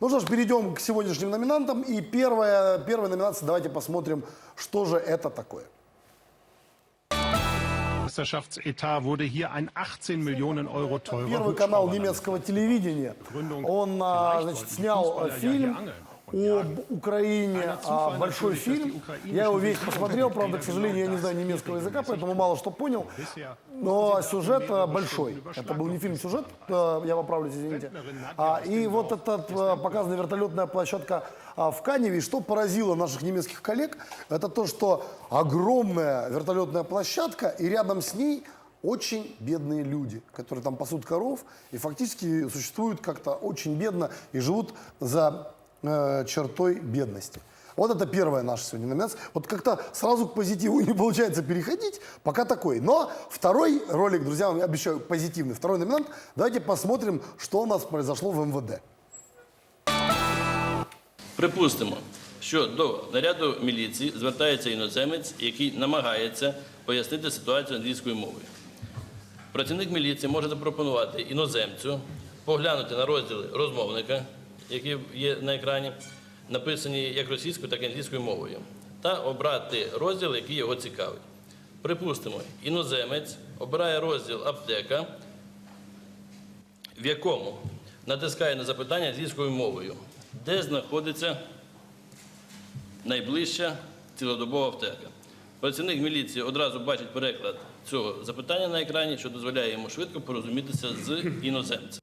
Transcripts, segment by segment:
Ну что ж, перейдем к сегодняшним номинантам. И первая, первая номинация, давайте посмотрим, что же это такое. Meisterschaftsetat wurde hier ein 18 Millionen Euro teurer Первый канал немецкого телевидения, он а, значит, снял фильм об Украине, а, большой фильм. Я его весь посмотрел, правда, к сожалению, я не знаю немецкого языка, поэтому мало что понял. Но сюжет а, большой. Это был не фильм-сюжет, а, я поправлюсь, извините. А, И вот эта а, показана вертолетная площадка а, в Каневе. И что поразило наших немецких коллег, это то, что огромная вертолетная площадка, и рядом с ней очень бедные люди, которые там пасут коров и фактически существуют как-то очень бедно и живут за э, чертой бедности. Вот это первая наша сегодня номинация. Вот как-то сразу к позитиву не получается переходить, пока такой. Но второй ролик, друзья, я обещаю позитивный. Второй номинант. Давайте посмотрим, что у нас произошло в МВД. Припустимо, що до наряду міліції звертається іноземець, який намагається пояснити ситуацію англійською мовою. Працівник міліції може запропонувати іноземцю поглянути на розділи розмовника, які є на екрані, написані як російською, так і англійською мовою, та обрати розділ, який його цікавить. Припустимо, іноземець обирає розділ аптека, в якому натискає на запитання англійською мовою, де знаходиться найближча цілодобова аптека. Працівник міліції одразу бачить переклад цього запитання на екрані, що дозволяє йому швидко порозумітися з іноземцем.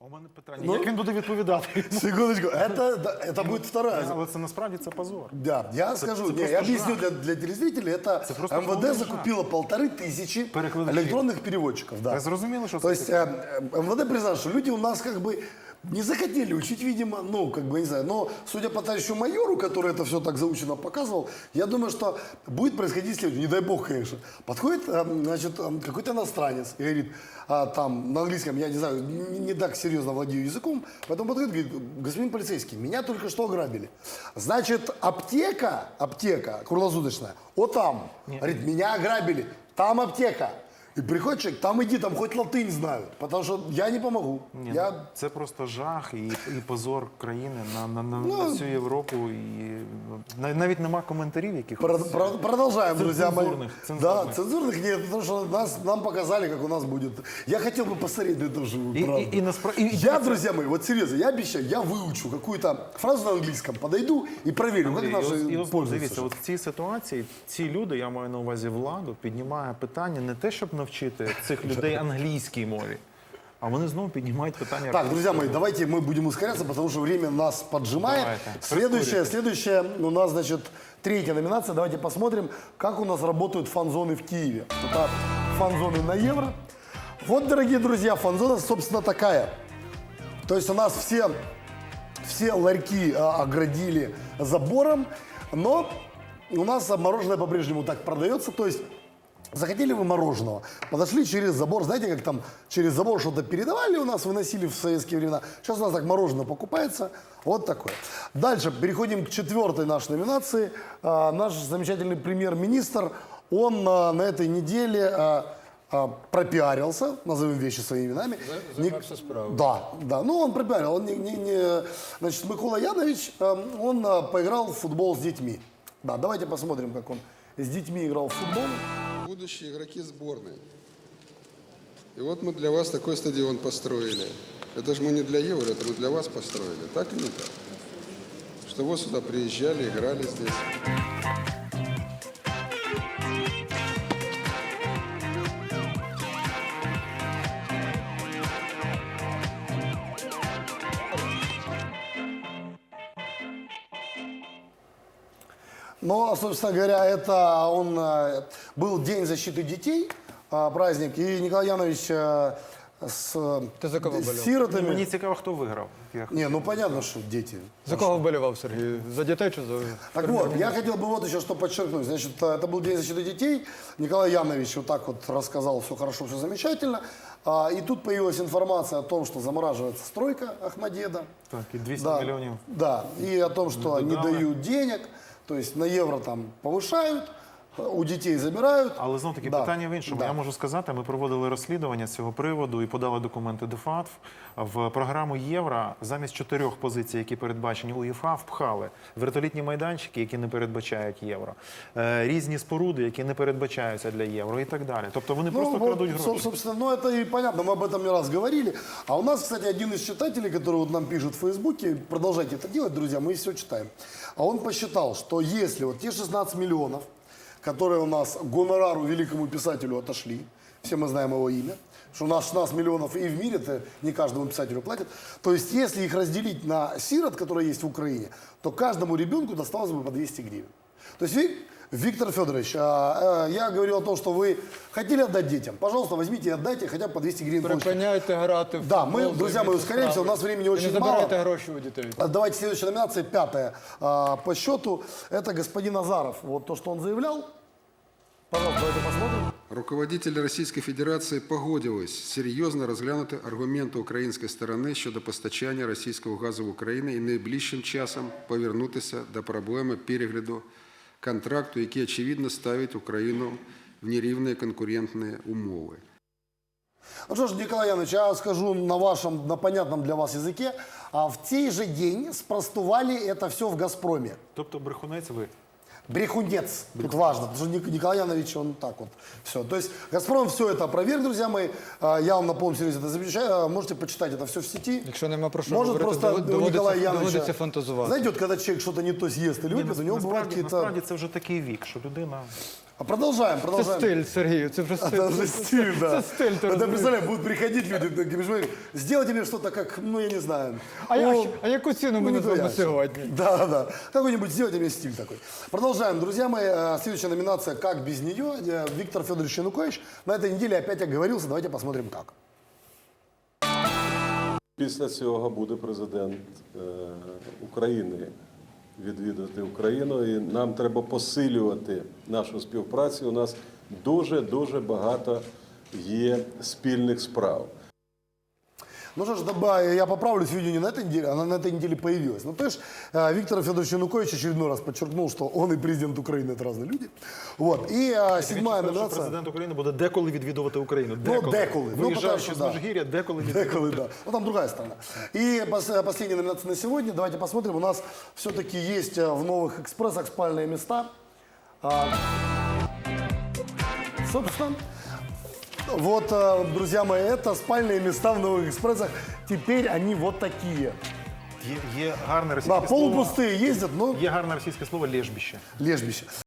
У мене питання, Ну, як він буде відповідати? Секундочку, это, да, это будет вторая. Але це насправді це позор. Да, я скажу, это не, я просто объясню для, для телезрителей, это, просто МВД полный закупило полторы тысячи Перекладачей. электронных переводчиков. Да. Я зрозуміло, що То це есть э, э, МВД признал, что люди у нас как бы не захотели учить, видимо, ну, как бы, не знаю, но судя по товарищу майору, который это все так заучено показывал, я думаю, что будет происходить следующее, не дай бог, конечно. Подходит, э, значит, э, какой-то иностранец и говорит, а, там, на английском, я не знаю, не, не так серьезно владею языком, поэтому подходит, говорит, господин полицейский, меня только что ограбили. Значит, аптека, аптека круглосуточная, вот там, говорит, меня ограбили, там аптека. И приходит человек, там иди, там хоть латынь знают, потому что я не помогу. Ні, я... ну, Це просто жах і, і позор країни на, на, на, Ну, на всю Європу. І нав- навіть нема коментарів, яких Про- про- продолжаем, друзья мои. Цензурных, Да, цензурных. цензурных нет, потому что нас, нам показали, как у нас будет. Я хотел бы посмотреть на это вживую, И- правда. и- и наспра- и- и я, это- друзья мои, вот серьезно, я обещаю, я выучу какую-то фразу на английском, подойду и проверю, как І наши ось- і ось пользуются. дивіться, от в цій ситуації ці люди, я маю на увазі владу, піднімає питання не те, щоб навчити цих людей англійській мові, а вони знову піднімають питання. Так, друзья мои, давайте мы будем ускоряться, потому что время нас поджимает. Давайте. Следующая, следующая у нас, значит, третья номинация. Давайте посмотрим, как у нас работают фан-зоны в Киеве. Это фан-зоны на евро. Вот, дорогие друзья, фан-зона, собственно, такая. То есть у нас все, все ларьки а, оградили забором, но у нас мороженое по-прежнему так продается. То есть Захотели вы мороженого, подошли через забор, знаете, как там через забор что-то передавали у нас, выносили в советские времена. Сейчас у нас так мороженое покупается, вот такое. Дальше переходим к четвертой нашей номинации. А, наш замечательный премьер-министр, он а, на этой неделе а, а, пропиарился, назовем вещи своими именами. займався справою. Да, да, ну он пропиарил, он не, не- не- значит, Микола Янович, э, он э, поиграл в футбол с детьми. Да, давайте посмотрим, как он с детьми играл в футбол. будущие игроки сборной. И вот мы для вас такой стадион построили. Это же мы не для Евро, это мы для вас построили. Так или не так? Что вы сюда приезжали, играли здесь. Но, собственно говоря, это он э, был День защиты детей, э, праздник, и Николай Янович э, с, Ты за кого с болел? сиротами. Мені цікаво, хто виграв. Я Не, ну понятно, что дети. За кого вболівав Сергій? За дітей чи за Так вот, я хотел бы вот еще что подчеркнуть. Значит, э, это был День защиты детей. Николай Янович вот так вот рассказал, все хорошо, все замечательно. А, и тут появилась информация о том, что замораживается стройка Ахмадеда. Так, і 200 Да, мільйонів. Да, и о том, что не додали. дают денег, То есть на евро там повышают, у детей забирают. Але знов таки Да. питання в іншому. Да. Я можу сказати, ми проводили розслідування з цього приводу і подали документи до ФАТФ. В програму Євро замість чотирьох позицій, які передбачені УЄФА, впхали вертолітні майданчики, які не передбачають євро, е, різні споруди, які не передбачаються для євро, і так далі. Тобто вони просто вот, крадуть со- гроші. Собственно, ну это и понятно, мы об этом не раз говорили. А у нас, кстати, один из читателей, который вот нам пишет в Фейсбуке, продолжайте это делать, друзья, мы все читаем. А он посчитал, что если вот те 16 миллионов, которые у нас гонорару великому писателю отошли, все мы знаем его имя, что у нас 16 миллионов и в мире это не каждому писателю платят. То есть, если их разделить на сирот, которые есть в Украине, то каждому ребенку досталось бы по 200 гривен. То есть, Ви- Виктор Федорович, а, э, я говорил о том, что вы хотели отдать детям. Пожалуйста, возьмите и отдайте хотя бы по 200 гривен. получите. Припиняйте грати в Да, мы, футбол, друзья, мы займіться ускоряемся, у справою. нас времени І очень не мало. забирайте гроші у дітей. А Давайте следующая номинация, пятая а, по счету. Это господин Азаров. Вот то, что он заявлял. Пожалуйста, давайте посмотрим. Руководитель Російської Федерації погодились серйозно розглянути аргументи української сторони щодо постачання російського газу в Україну і найближчим часом повернутися до проблеми перегляду контракту, який очевидно ставить Україну в нерівні конкурентні умови. Ну что ж, Николай Янович, я скажу на вашем, на понятном для вас языке. А в тей же день спростували это все в «Газпроме». Тобто брехунець ви Брехунец. Тут важно, потому что Ник- Николай Янович, он так вот. Все. То есть «Газпром» все это опроверг, друзья мои. А, Я вам на полном серьезе это запрещаю. А, Можете почитать это все в сети. Якщо нема про що Может говорити, просто доводиться- у Николая Яновича... доводиться фантазувати. Знаете, вот когда человек что-то не то съест или Ні, выпьет, у него бывают насправді, какие-то... насправді це вже такий вік, що людина А продолжаем, Це продолжаем. стиль, Сергію, це вже стиль. Это уже стиль, да. Це стиль, ти Это, розумієш. представляю, будут приходить люди, такие, понимаешь, сделайте мне что-то как, ну, я не знаю. А, я, О, а яку ціну ми ну, назвемо Николай сьогодні? Да, да, да. Какой-нибудь сделайте мне стиль такой. Продолжаем, друзья мои. Э, Следующая номинация «Как без нее?» Э, Виктор Федорович Янукович. На этой неделе опять оговорился. Давайте посмотрим, как. Після цього буде президент е, України відвідати Україну, і нам треба посилювати нашу співпрацю. У нас дуже дуже багато є спільних справ. Ну что ж, доба- я поправлюсь, видео не на этой неделе, она на этой неделе появилась. Ну, то есть э, Виктор Федорович Янукович очередной раз подчеркнул, что он и президент Украины – это разные люди. Вот. И э, седьмая Він сказав, що номинация. президент України буде деколи відвідувати Україну. Деколи. деколи. Ну, потому Виїжджаючи що, з да. Межгір'я, деколи відвідувати. Деколи, да. Ну, там другая сторона. И пос- последняя номинация на сегодня. Давайте посмотрим. У нас все-таки есть э, в новых экспрессах спальные места. А, собственно, вот, э, друзья мои, это спальные места в новых экспрессах. Теперь они вот такие. Є, є гарне російське Да, слово. полупустые ездят, но Є гарне російське слово лежбище. лежбище.